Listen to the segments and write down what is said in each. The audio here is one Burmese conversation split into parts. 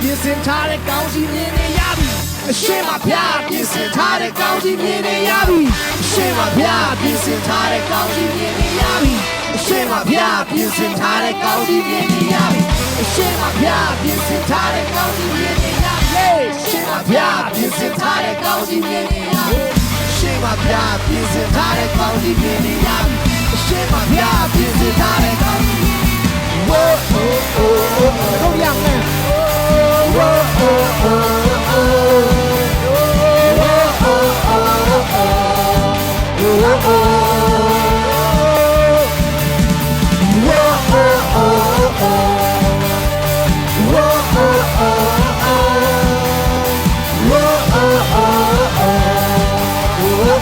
ပြင်ဆင်ထားတဲ့ကောင်းစီမြင်နေရပြီအရှိမဖျားပြင်ဆင်ထားတဲ့ကောင်းစီမြင်နေရပြီအရှိမဖျားပြင်ဆင်ထားတဲ့ကောင်းစီမြင်နေရပြီအရှိမဖျားပြင်ဆင်ထားတဲ့ကောင်းစီမြင်နေရပြီအရှိမဖျားပြင်ဆင်ထားတဲ့ကောင်းစီမြင်နေရပြီအရှိမဖျားပြင်ဆင်ထားတဲ့ကောင်းစီမြင်နေရပြီအရှိမဖျားပြင်ဆင်ထားတဲ့ကောင်းစီမြင်နေရပြီအရှိမဖျားပြင်ဆင်ထားတဲ့ကောင်းစီ Whoa,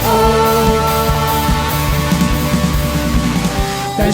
oh,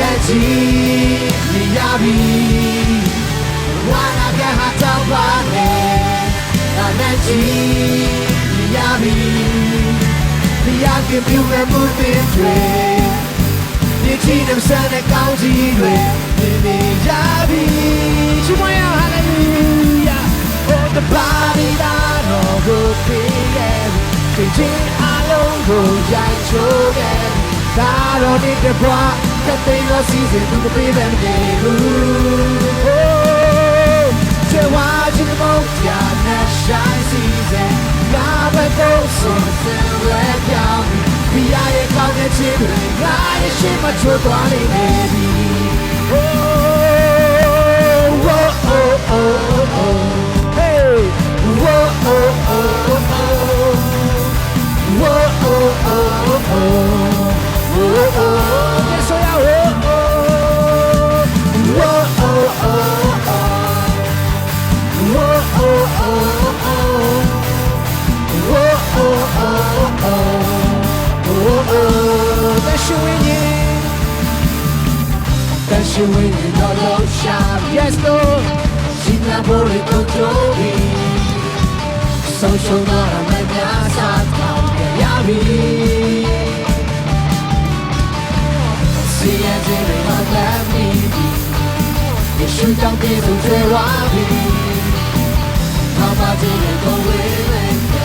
လက်ကြည့်မြင်ရပြီဝါနာကဟာတော့ပါလေဒါလက်ကြည့်မြင်ရပြီဘုရားကပြုမဲ့မှုတွေဒီချီတဲ့ဆန်တဲ့ကောင်းကြီးတွေမြင်နေရပြီချီးမွမ်းရဟာလေလုယာ Oh the body that all go free ချိန်ချင်းအလုံးကိုရိုက်ချိုးခဲ့ဒါတော့ဒီတပွား ကတိန်တော်စီစဉ်သူမပေးပဲမနေဘူးကျေဝါချင်မောင်ပြနဲ့ဆိုင်စီစဉ်ငါဘက်တော့ဆုံးစံဝဲပြောင်းပြီးပြရရဲ့ကောင်းတဲ့ချစ်တွေငါရဲ့ရှေ့မှာချိုးသွားနေနေပြီ Oh, oh, oh, oh, oh. Hey, whoa, oh, oh, oh. Whoa, oh, oh, oh. Whoa, oh, yes, oh, siły dorościa gwiazdo Zimna boli to drogi Sąsiona media sadka jawi Przyjedziemy na dawnicy Jeśli tam nie wytrzyławi Mam nadzieję, to wymyknę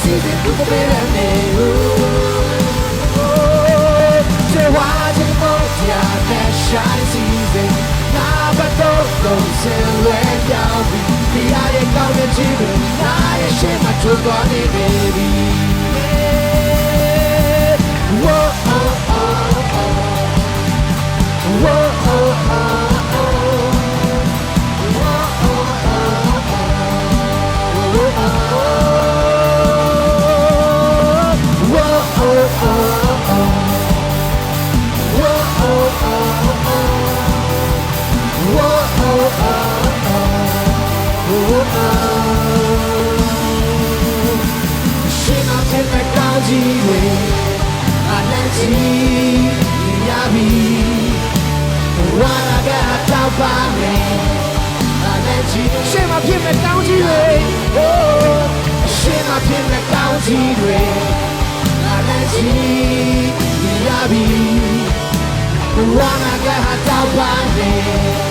定那时间不会被人内这话真不假的山西人，哪怕都都是为了比，比爱也高的几分，那也是嘛出国的 baby。哦哦哦哦，哦 ရှင်မဖြစ်မဲ့တောင်းကြီးတွေဟိုးရှင်မဖြစ်မဲ့တောင်းကြီးတွေငါလည်းကြီးရပြီဘဝငါကဟာတောင်းပါနေ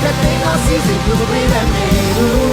That thing I'll see is it, you'll be that made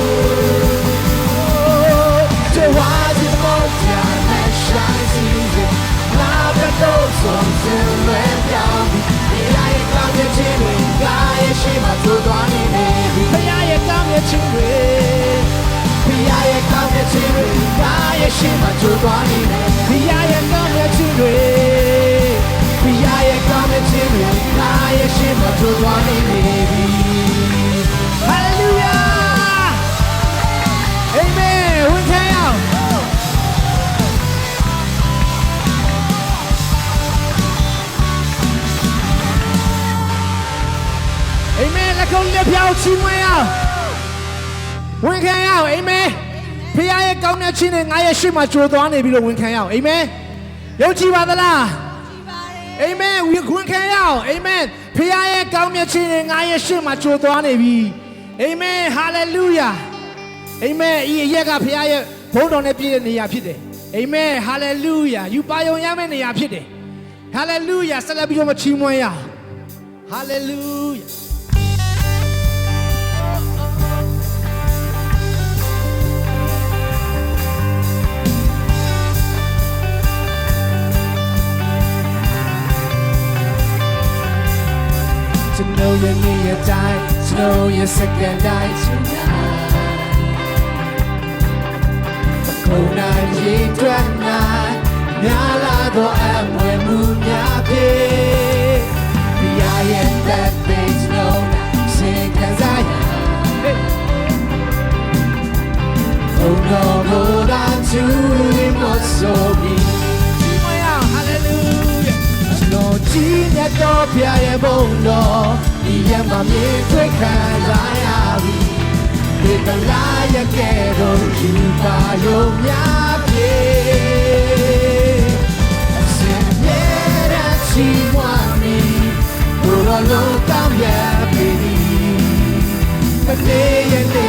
ခြင်းနဲ့ငါရဲ့ရှေ့မှာကြိုးသွားနေပြီလို့ဝန်ခံရအောင်အာမင်ယုံကြည်ပါသလားအာမင်ဝန်ခံရအောင်အာမင်ဖခင်ရဲ့ကောင်းမြတ်ခြင်းနဲ့ငါရဲ့ရှေ့မှာကြိုးသွားနေပြီအာမင်ဟာလေလုယာအာမင်ဤအရက်ကဖခင်ရဲ့ဘုန်းတော်နဲ့ပြည့်တဲ့နေရာဖြစ်တယ်အာမင်ဟာလေလုယာယူပါယုံရမယ့်နေရာဖြစ်တယ်ဟာလေလုယာဆက်လက်ပြီးတော့မချီးမွမ်းရအောင်ဟာ To know your near time, to know your second night tonight. ခုနိုင်ရင်တွေ့နိုင်များလာတော့အမွေမှုများဖြစ်ဒီအရဲ့ that things no စင်ခံစားရ Oh no no that to him was so be တ်တော်ဖျားရဲ့ဘုံတော်ဒီရမှာမြေတွေ့ခံစားရပြီဒီကလာရဲ့ကဲတော့ယူပါရုံများပြေအစင်မြဲတဲ့ချီးမွမ်းမီဘုရားလုံးကောင်းရပြီမနေရဲ့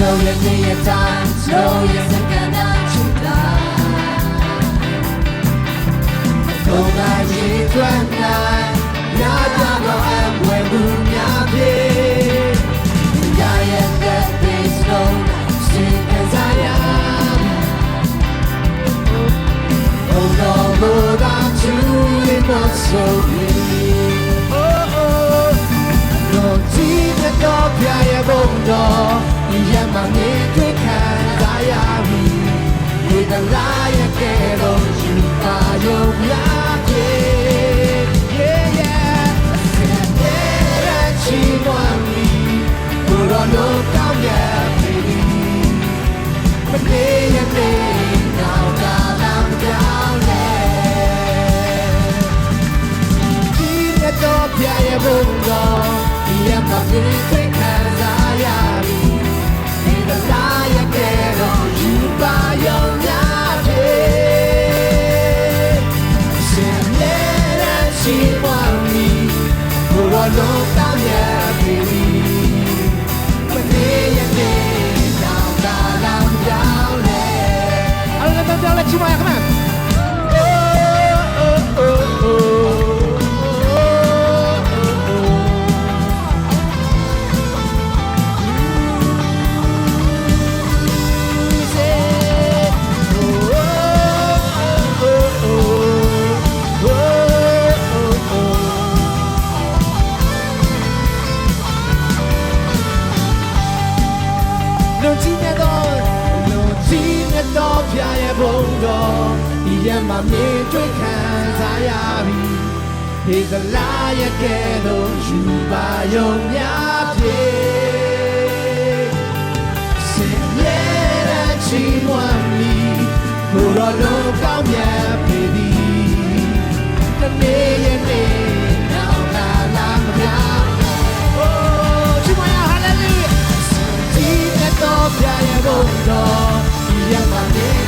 know your နေရဲ့တိုင်း To know your second night tonight ကိုယ်ကရေးသွမ်းနိုင်များကြတော့အမွေမှုများပြေရရဲ့ that is no sin as I am Oh no, Lord, I'm truly not so weak. Oh, oh. No, deep in the fire, oh, no. Yeah, my name, we can die. With a lion, get on you, by your black. Yeah, yeah. Yeah, that she want me. Put on your down, yeah, baby. မနေရနေနောက်ကလာမပြောင်းလဲဒီရတော့ပြရဲ့ဘုံတော်ဒီရမှာပြည့် မှာမြင်တွေ့ခံစားရပြီ။ဒီကလာရဲ့ကဲတော့ယူပါယုံများပြေ။စင်မြဲတဲ့ချီးမွမ်းမီဘုရားလုံးကောင်းမြတ်ပြီ။တနေ့ရဲ့နေ့နောက်လာလာမပြောင်း Oh, Chimaya, hallelujah. ဒီကတော့ပြရဲ့ဘုံတော်ဒီရမှာနေတွေ့ခံစားရ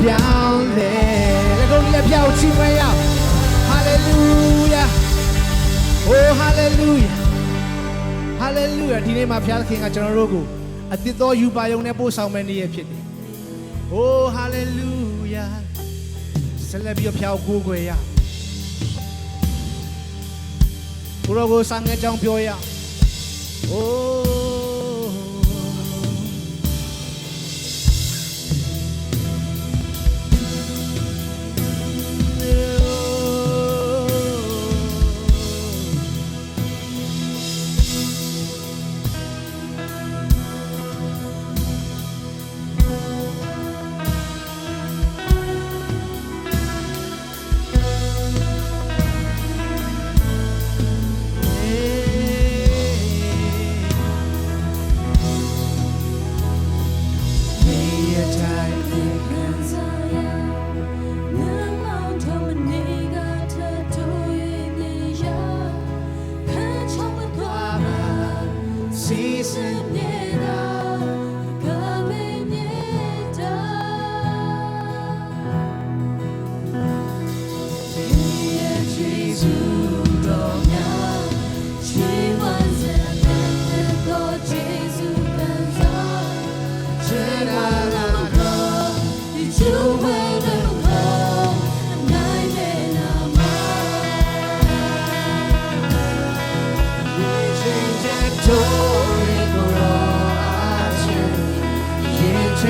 ပြောင်းလဲလက်ကုန်းကြီးအပြောင်းချီးမွမ်းရအောင်ဟာလေလုယာโอ้ฮาเลลูยาဟာလေလုယာဒီနေ့မှာဘုရားသခင်ကကျွန်တော်တို့ကိုအသစ်တော်ယူပါယုံနဲ့ပို့ဆောင်မယ့်နေ့ရဖြစ်တယ်။အိုးဟာလေလုယာဆက်လက်ပြီးဘုရားကိုကိုယ်ွယ်ရ။ကိုရောကိုစာငယ်ကြောင်းပြောရ။အိုး victory for all our journey.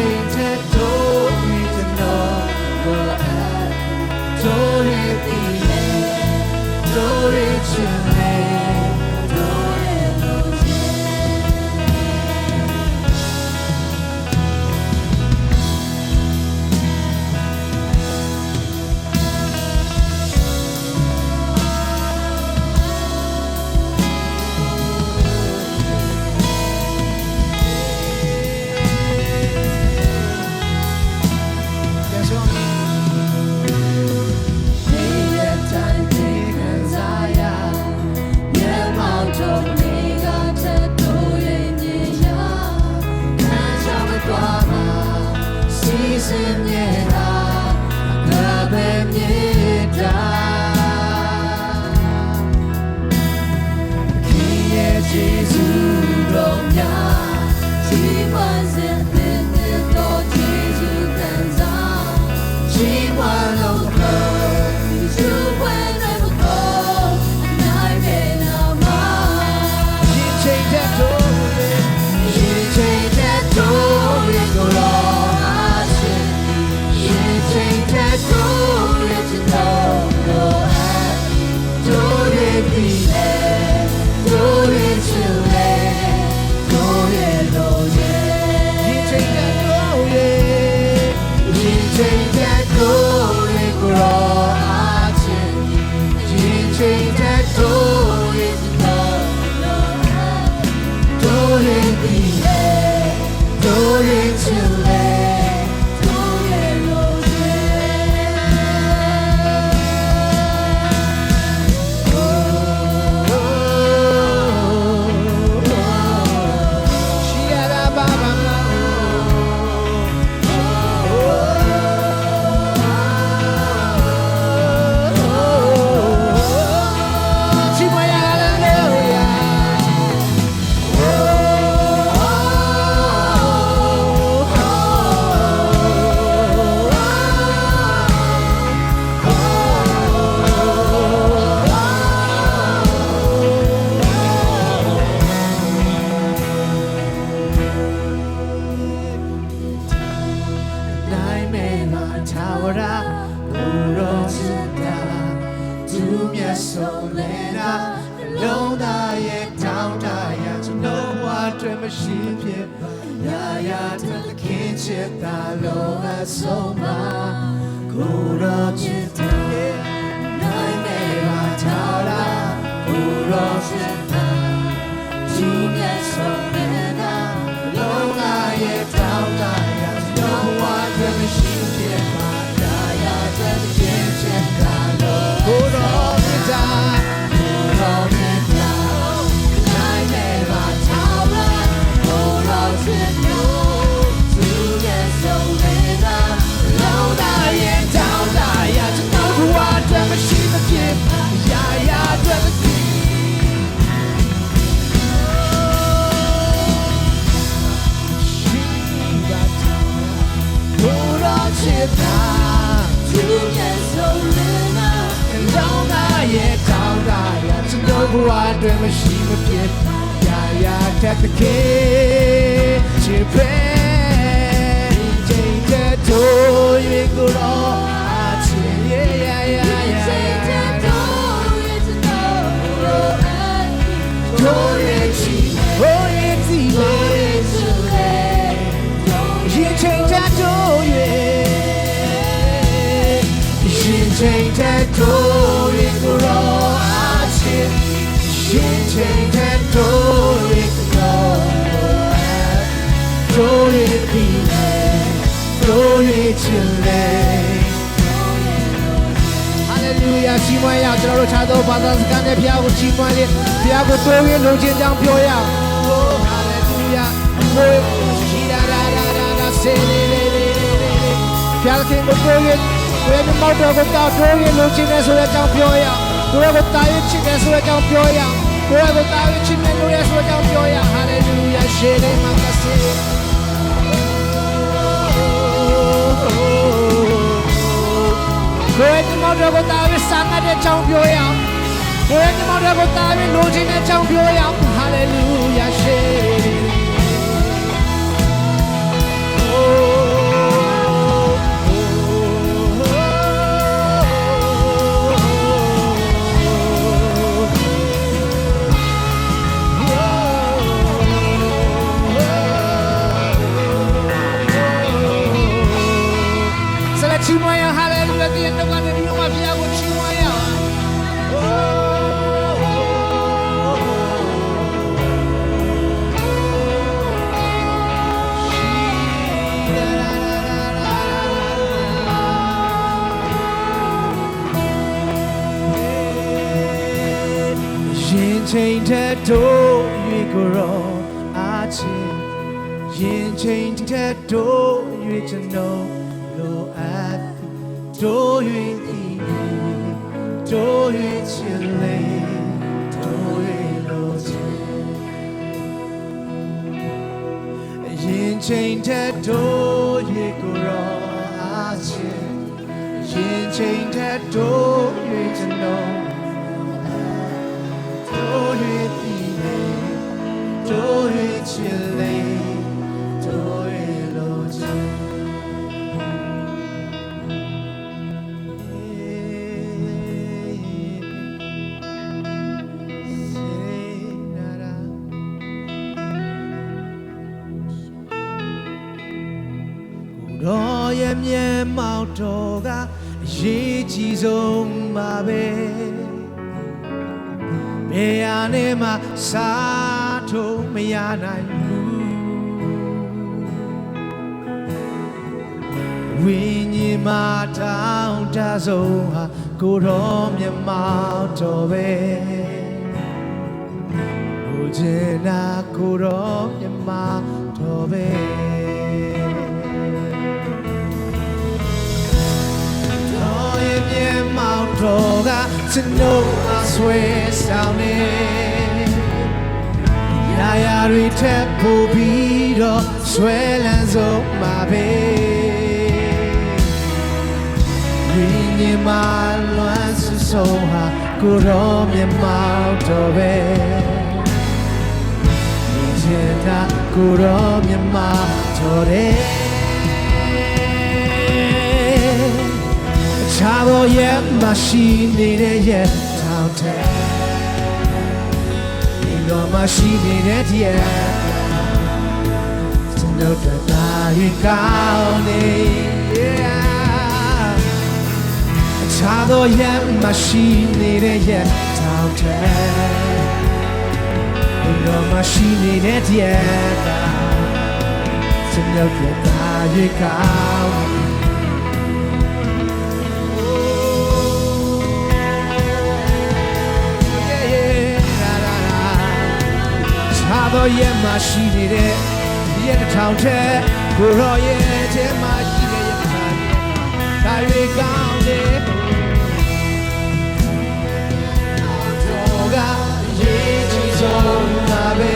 若知道，主灭受累了，龙大爷长大呀，就弄我这么细撇，呀呀，他的天切大龙啊，送嘛，古若知道，奶奶把他啦，古若知道。 အတွင်းမရှိမဖြစ်ရာရာတက်တဲ့ခေချစ်ဖဲ ရင်ချိန်တဲ့တို့ရဲ့ကိုယ်တော်တို့ရဲ့ဒီတို့ရဲ့ချစ်လေးဟာလေလုယာချီးမွမ်းရအောင်ကျွန်တော်တို့ခြားသောဘာသာစကားနဲ့ဘုရားကိုချီးမွမ်းလေဘုရားကိုတိုးရင်လုံခြင်းကြောင်းပြောရအောင်ဟိုဟာလေလုယာဘိုးရှိရာရာရာရာဆေလေလေလေလေဘုရားခင်ကိုတိုးရင်ဘယ်မှာတော့ကိုတောက်တိုးရင်လုံခြင်းနဲ့ဆိုတဲ့အကြောင်းပြောရအောင်ကိုယ်ကိုတာရင်ချစ်တယ်ဆိုတဲ့အ ကြောင်းပြောရအောင်ကိုယ်ကိုတာရင်ချစ်တယ်လို့ရဆိုတဲ့အကြောင်းပြောရဟာလေလုယာရှေလေမှာကဆေကိုယ်ဒီမောင်တော်ကိုတာပြီးစံငတ်တဲ့ကြောင်းပြောရအောင်ကိုယ်ဒီမောင်တော်ကိုတာပြီးလိုချင်တဲ့ကြောင်းပြောရအောင်ဟာလေလုယာရှေ တဲ့တို့ရွေကိုရောအားချင်းရင်ချိန်တဲ့တို့ရွေကျွန်တော်လိုအပ်တို့ရွေဒီတို့ရွေချစ်လေတို့ရွေလိုချင်ရင်ချိန်တဲ့တို့ရွေကိုရောအားချင်းရင်ချိန်တဲ့တို့ရွေကျွန်တော် တို့ရဲ့ဒီလေတို့ရဲ့ချစ်လေတို့ရဲ့လိုချင်တော်ရဲ့မျက်မှောက်တော်ကအရေးကြီးဆုံးပါပဲ ဘယ်ရနဲ့မှစားထုံးမရနိုင်ဘူးဝိညာဉ်မှာတောင်းတဆုံးဟာကိုယ်တော်မြတ်မောက်တော်ပဲဘုရားနာကိုယ်တော်မြတ်မောက်တော်ပဲတော်ရဲ့မြေမောင်တော်ကကျွန်တော်အ ဆွေဆောင်နေရာရာတွေထပ်ပို့ပြီးတော့ဆွဲလန်းဆုံးမှာပဲဝိညာဉ်မှာလွမ်းဆူဆုံးဟာကိုယ်တော်မြေမောင်တော်ပဲဒီချင်တာကိုယ်တော်မြေမောင်တော်တဲ့ချာပေါ်ရဲ့မရှိနေတဲ့ရဲ့ ဒီတော့မရှိနေတဲ့ရဲ့ကျွန်တော်တို့တာရီကောင်းနေချာပေါ်ရဲ့မရှိနေတဲ့ရဲ့တောင်းတဲ့ဒီတော့မရှိနေတဲ့ရဲ့ကျွန်တော်တို့တာရီကောင်း နေချာတော့ရဲ့မရှိနေတဲ့ရဲ့တစ်ထောင်ထဲကိုရောရဲ့ထဲမှာရှိတဲ့ရဲ့တစ်ထောင်ဒါတွေကောင်းတယ်တော့ကရေးကြည့်ဆုံးမှာပဲ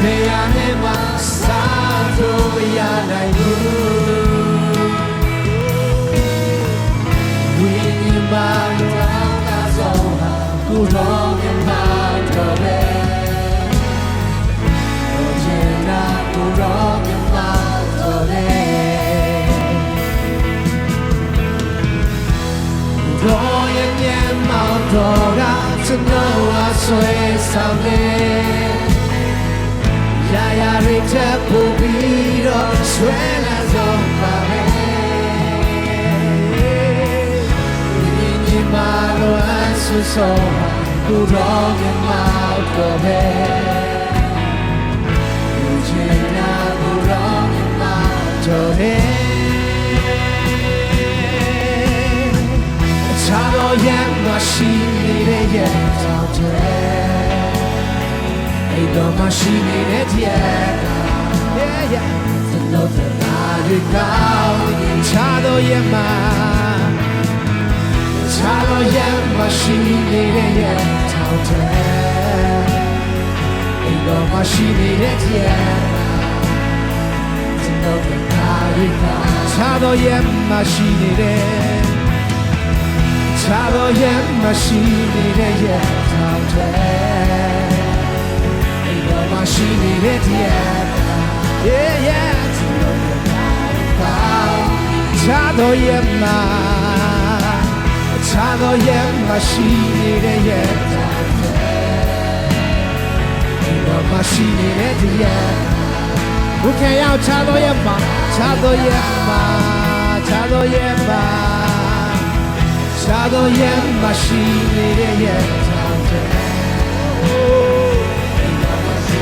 ဘယ်ရနဲ့မှစားလို့မရနိုင်ဘူးဝိညာဉ်မှာတော်မြတ်တော် ဆောင်နေရာရာရိချက်ပူပြီးတော့ဆွဲလာဆုံးပါပဲညီမတို့အဆူဆုံးကိုရောမြတ်မောက် တော်မရှိနေတဲ့ရဲ့က yeah yeah သလို့တရားတွေကောင်းချာတော်ရဲ့မှာချာလို့ရမရှိနေတဲ့ရဲ့ထောက်တယ်အိမ်တော်မရှိနေတဲ့ရဲ့ကျွန်တော်ကကာရီကာချာတော်ရဲ့မရှိနေတဲ့ချာတော်ရဲ့မရှိနေတဲ့ရဲ့ထောက်တယ်အိမ်တော်မ ရှိနေတဲ့ရဲ့ yeah yeah ကျွန်တော်ကကာရီကာချာတော်ရဲ့မှာချာတော်ရဲ့မရှိနေတဲ့ရဲ့အိမ်တော်မရှိနေတဲ့ရဲ့ဘုခေရောက်ချာတော်ရဲ့မှာချာတော်ရဲ့မှာချာတော်ရဲ့မှာချာတော်ရဲ့မရှိနေတဲ့ရဲ့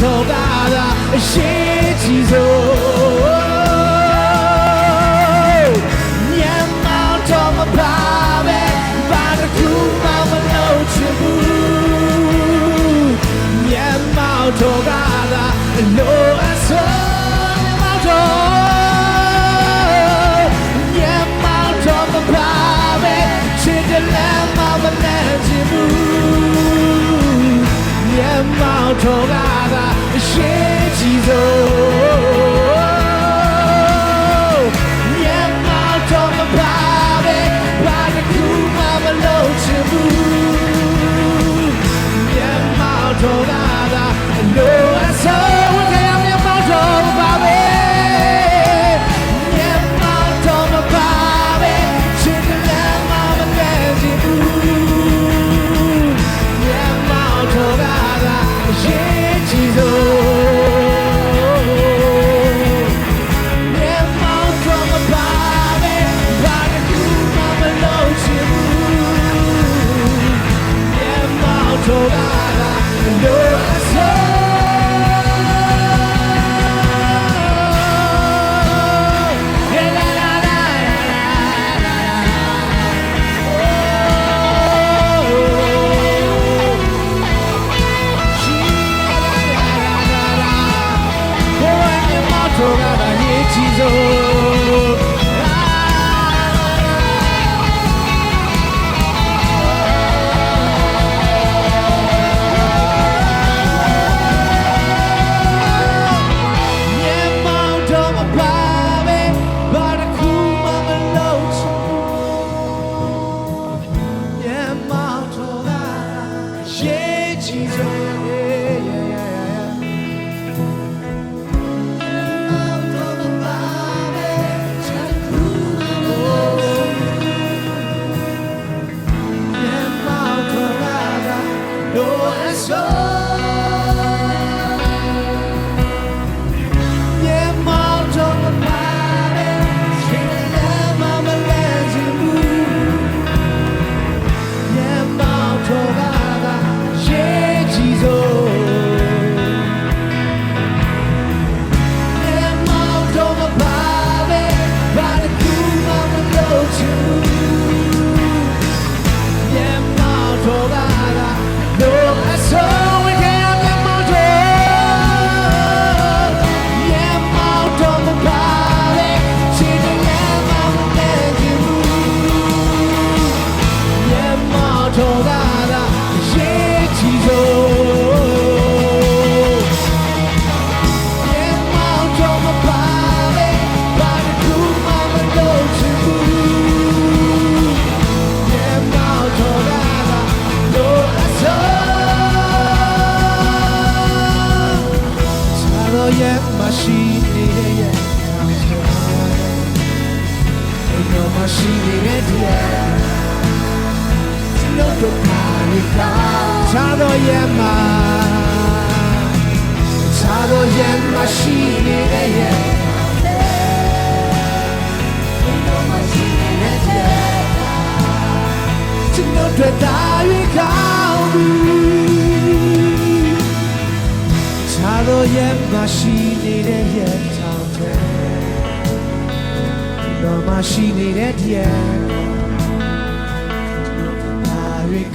mount of God, she Jesus. Yeah, mount of a private, by the cool, I'm a low to move. Yeah, mount of God, low and so, God,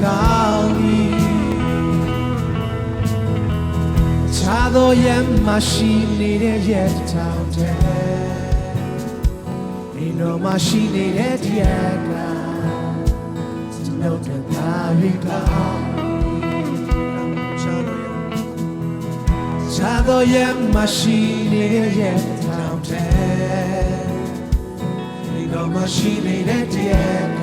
ကောင်းပြီခြားတော်ရဲ့မှာရှိနေတဲ့ရဲ့ထောင်တဲ့ဒီတော်မှာရှိနေတဲ့ရဲ့က No te parica Chado ye machine ye town te Go machine ye